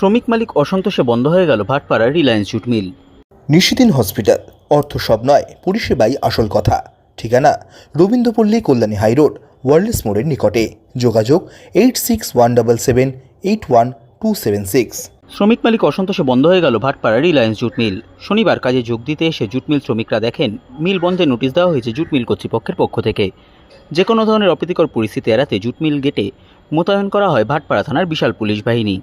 শ্রমিক মালিক অসন্তোষে বন্ধ হয়ে গেল ভাটপাড়ার রিলায়েন্স জুট মিল। নিশিদিন হসপিটাল। অর্থ সব নয় পরিষেবাই আসল কথা। ঠিকানা রবীন্দ্রপল্লী কল্যাণী হাইরোড ওয়ার্ল্ডস মোড়ের নিকটে। যোগাযোগ eight six one double seven eight one two seven six. শ্রমিক মালিক অসন্তোষে বন্ধ হয়ে গেল ভাটপাড়া রিলায়েন্স জুট মিল। শনিবার কাজে যোগ দিতে এসে জুট মিল শ্রমিকরা দেখেন মিল বন্ধে নোটিশ দেওয়া হয়েছে জুট মিল কর্তৃপক্ষের পক্ষ থেকে। যে কোনো ধরনের অপ্রীতিকর পরিস্থিতি এড়াতে জুট মিল গেটে মোতায়েন করা হয় ভাটপাড়া থানার বিশাল পুলিশ বাহিনী।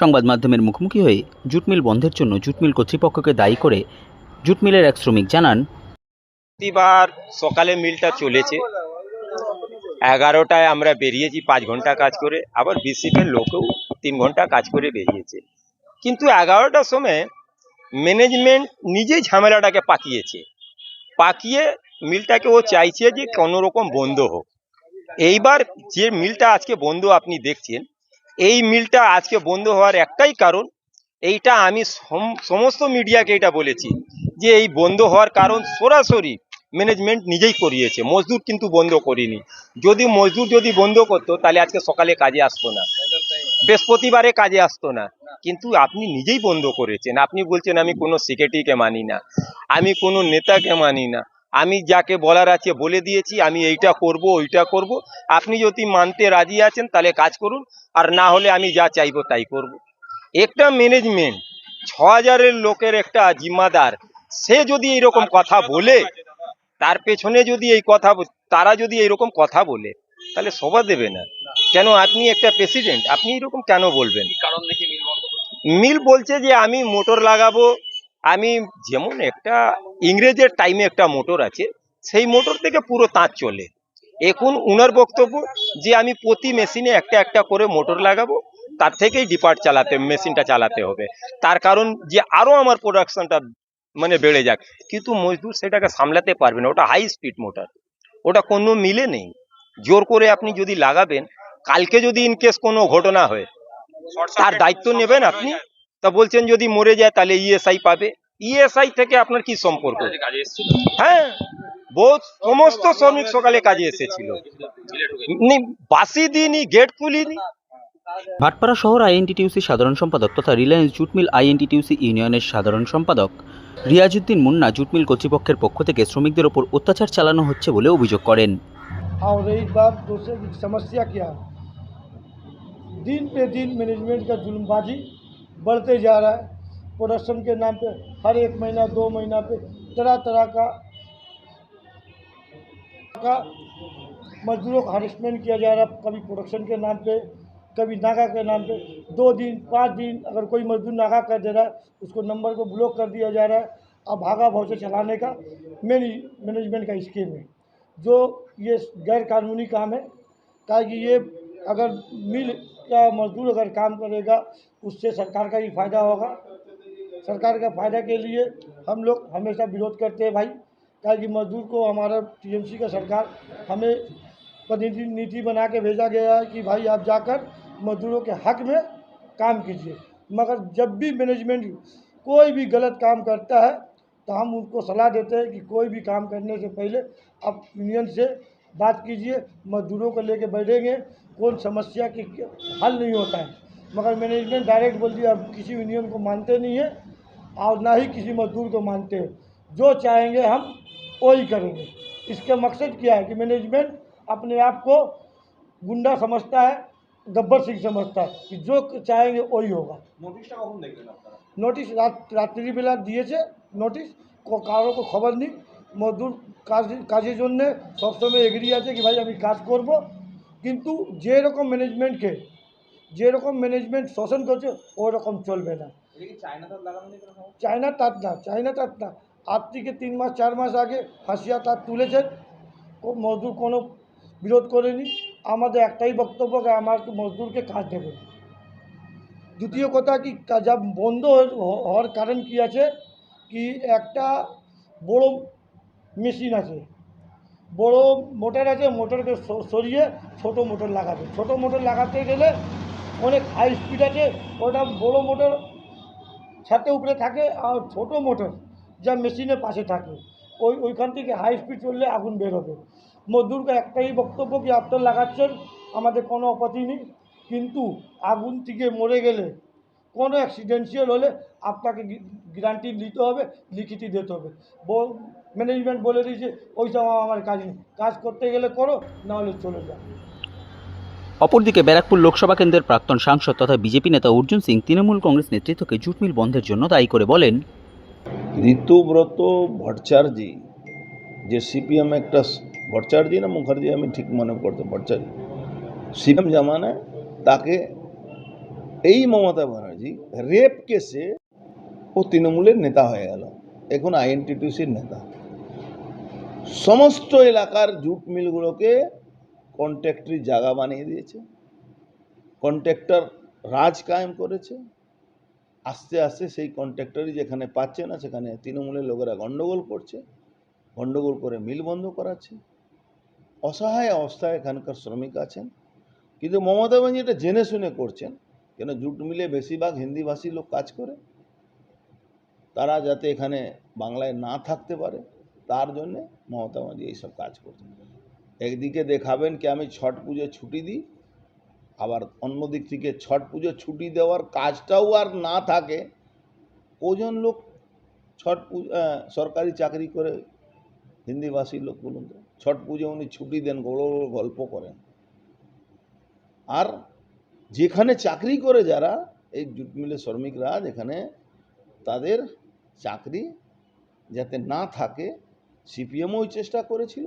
সংবাদ মাধ্যমের মুখোমুখি হয়ে জুট মিল বন্ধের জন্য জুট মিল কর্তৃপক্ষকে দায়ী করে জুট মিলের এক শ্রমিক জানান, প্রতিবার সকালে মিলটা চলেছে। এগারোটায় আমরা বেরিয়েছি, পাঁচ ঘণ্টা কাজ করে। আবার বিসিপের লোকেও তিন ঘণ্টা কাজ করে বেরিয়েছে। কিন্তু এগারোটার সময় ম্যানেজমেন্ট নিজেই ঝামেলাটাকে পাকিয়েছে। পাকিয়ে মিলটাকে ও চাইছে যে কোনো রকম বন্ধ হোক। এইবার যে মিলটা আজকে বন্ধ আপনি দেখছেন, এই মিলটা আজকে বন্ধ হওয়ার একটাই কারণ, এইটা আমি সম- সমস্ত মিডিয়াকে এটা বলেছি যে এই বন্ধ হওয়ার কারণ সরাসরি ম্যানেজমেন্ট নিজেই করিয়েছে, মজদুর কিন্তু বন্ধ করিনি। যদি মজদুর যদি বন্ধ করতো, তাহলে আজকে সকালে কাজে আসতো না, বৃহস্পতিবারে কাজে আসতো না। কিন্তু আপনি নিজেই বন্ধ করেছেন, আপনি বলছেন আমি কোনো সিকিউরিটিকে মানি না, আমি কোনো নেতাকে মানি না। আমি যাকে বলার আছে বলে দিয়েছি আমি এইটা করব ওইটা করব। আপনি যদি মানতে রাজি আছেন তাহলে কাজ করুন আর না হলে আমি যা চাইব তাই করব। একটা ম্যানেজমেন্ট ছ হাজারের লোকের একটা জিম্মাদার সে যদি এইরকম কথা বলে তার পেছনে যদি এই কথা তারা যদি এইরকম কথা বলে তাহলে সভা দেবে না। কেন আপনি একটা প্রেসিডেন্ট আপনি এরকম কেন বলবেন? মিল বলছে যে আমি মোটর লাগাবো আমি যেমন একটা ইংরেজের টাইমে একটা মোটর আছে সেই মোটর থেকে পুরো তাঁত চলে। এখন উনার বক্তব্য যে আমি প্রতি মেশিনে একটা একটা করে মোটর লাগাবো তার থেকেই ডিপার্ট চালাতে মেশিনটা চালাতে হবে। তার কারণ যে আরও আমার প্রোডাকশনটা মানে বেড়ে যাক কিন্তু মজদুর সেটাকে সামলাতে পারবে না। ওটা হাই স্পিড মোটর ওটা কোনো মিলে নেই। জোর করে আপনি যদি লাগাবেন কালকে যদি ইনকেস কোনো ঘটনা হয় তার দায়িত্ব নেবেন আপনি। তা বলছেন যদি মরে যায় তাহলে ইএসআই পাবে। ইএসআই থেকে আপনার কি সম্পর্ক হ্যাঁ বহুত সমস্ত শ্রমিক সকালে কাজে এসেছিল নি, বাসি দিনই গেট খুলিনি ভাটপাড়া শহর আইএনটিটিউসি সাধারণ সম্পাদক তথা রিলায়েন্স জুট মিল আইএনটিটিউসি ইউনিয়নের সাধারণ সম্পাদক রিয়াজউদ্দিন মুন্না জুট মিল কর্তৃপক্ষের পক্ষ থেকে শ্রমিকদের ওপর অত্যাচার চালানো হচ্ছে বলে অভিযোগ করেন और रही बात दूसरे की समस्या क्या है दिन पे दिन मैनेजमेंट का जुल्मबाजी बढ़ते जा रहा है प्रोडक्शन के नाम पे, हर एक महीना, दो महीना पे, तरह तरह का का मजदूरों का हरेसमेंट किया जा रहा है, कभी प्रोडक्शन के नाम पे, कभी नागा के नाम पे। दो दिन, पाँच दिन, अगर कोई मजदूर नागा कर दे रहा है, उसको नंबर को ब्लॉक कर दिया जा रहा है, अब भागा भाव से चलाने का मेन मैनेजमेंट का स्कीम है। जो ये गैर कानूनी काम है, ताकि ये अगर मिल का मजदूर अगर काम करेगा, उससे सरकार का ही फ़ायदा होगा। सरकार का फ़ायदा के लिए हम लोग हमेशा विरोध करते हैं भाई। ताकि मजदूर को हमारा टीएमसी का सरकार हमें प्रतिनिधि नीति बना के भेजा गया है कि भाई आप जाकर मजदूरों के हक में काम कीजिए। मगर जब भी मैनेजमेंट कोई भी गलत काम करता है तो हम उनको सलाह देते हैं कि कोई भी काम करने से पहले आप यूनियन से बात कीजिए, मजदूरों को लेके बैठेंगे, कौन समस्या की हल नहीं होता है। मगर मैनेजमेंट डायरेक्ट बोल दिया अब किसी यूनियन को मानते नहीं है और ना ही किसी मजदूर को मानते हैं जो चाहेंगे हम वही करेंगे इसका मकसद क्या है कि मैनेजमेंट अपने आप को गुंडा समझता है गब्बर सिंह समझता है कि जो चाहेंगे वही होगा নোটিশ রাত রাত্রিবেলা দিয়েছে নোটিশ ক- কারো কো খবর নেই মজদুর কাজ কাজের জন্যে সবসময় এগ্রি আছে কি ভাই আমি কাজ করব কিন্তু যেরকম ম্যানেজমেন্টকে যেরকম ম্যানেজমেন্ট শোষণ করছে ওই রকম চলবে না চায়না তাঁত না, চায়না তাঁত না। আজ থেকে তিন মাস, চার মাস আগে হাসিয়া তাঁত তুলেছেন। মজদুর কোনো বিরোধ করেনি। আমাদের একটাই বক্তব্য আমার মজদুরকে কাজ দেবে দ্বিতীয় কথা কি, যা বন্ধ হওয়ার কারণ কি আছে? কি একটা বড় মেশিন আছে। বড় মোটর আছে, মোটরকে সরিয়ে ছোট মোটর লাগাবে। ছোট মোটর লাগাতে গেলে অনেক হাই স্পিড আছে। ওটা বড় মোটর ছাতে উপরে থাকে আর ছোট মোটর যা মেশিনের পাশে থাকে। ওই, ওইখান থেকে হাই স্পিড চললে আগুন বেরোবে মজদুরকে একটাই বক্তব্য কি আপনার লাগাচ্ছেন? আমাদের কোনো আপত্তি নেই। কিন্তু আগুন থেকে মরে গেলে কোনো অ্যাক্সিডেন্সিয়াল হলে আপনাকে গ্যারান্টি নিতে হবে, লিখিত দিতে হবে। ম্যানেজমেন্ট বলে দিয়েছে, ওই সব আমার কাজ নেই। কাজ করতে গেলে করো, নাহলে চলে যাও। অপরদিকে ব্যারাকপুর লোকসভা কেন্দ্রের প্রাক্তন সাংসদ তথা বিজেপি নেতা অর্জুন সিং তৃণমূল কংগ্রেস নেতৃত্বকে জুট মিল বন্ধের জন্য দায়ী করে বলেন। ঋতুব্রত ভট্টাচার্যি, যে সিপিএম একটা ভট্টাচার্যি না মুখার্জি, আমি ঠিক মনে করতে ভট্টাচার্যি। সিপিএম জামানায় তাকে এই মমতা ব্যানার্জি রেপ কেসে ও তৃণমূলের নেতা হয়ে গেল, এখন আইএনটিটিউসির নেতা। সমস্ত এলাকার জুট মিলগুলোকে কন্ট্রাক্টরি জায়গা বানিয়ে দিয়েছে। কন্ট্রাক্টর রাজ কায়েম করেছে। আস্তে আস্তে সেই কন্ট্রাক্টরই যেখানে পাচ্ছে না, সেখানে তৃণমূলের লোকেরা গণ্ডগোল করছে। গণ্ডগোল করে মিল বন্ধ করাচ্ছে। অসহায় অবস্থায় এখানকার শ্রমিক আছেন। কিন্তু মমতা ব্যানার্জি এটা জেনে শুনে করছেন, কেন জুট মিলে বেশিরভাগ হিন্দিভাষী লোক কাজ করে? তারা যাতে এখানে বাংলায় না থাকতে পারে, তার জন্যে মমতা ব্যানার্জি এইসব কাজ করছেন। একদিকে দেখাবেন কি আমি ছট পুজো ছুটি দিই, আবার অন্য দিক থেকে ছট পুজো ছুটি দেওয়ার কাজটাও আর না থাকে। কজন লোক ছট পুজো সরকারি চাকরি করে? হিন্দিভাষী লোক বলুন তো। ছট পুজো উনি ছুটি দেন বড় বড় গল্প করেন। আর যেখানে চাকরি করে যারা, এই জুট মিলে শ্রমিকরা যেখানে তাদের চাকরি যাতে না থাকে, সিপিএমও চেষ্টা করেছিল।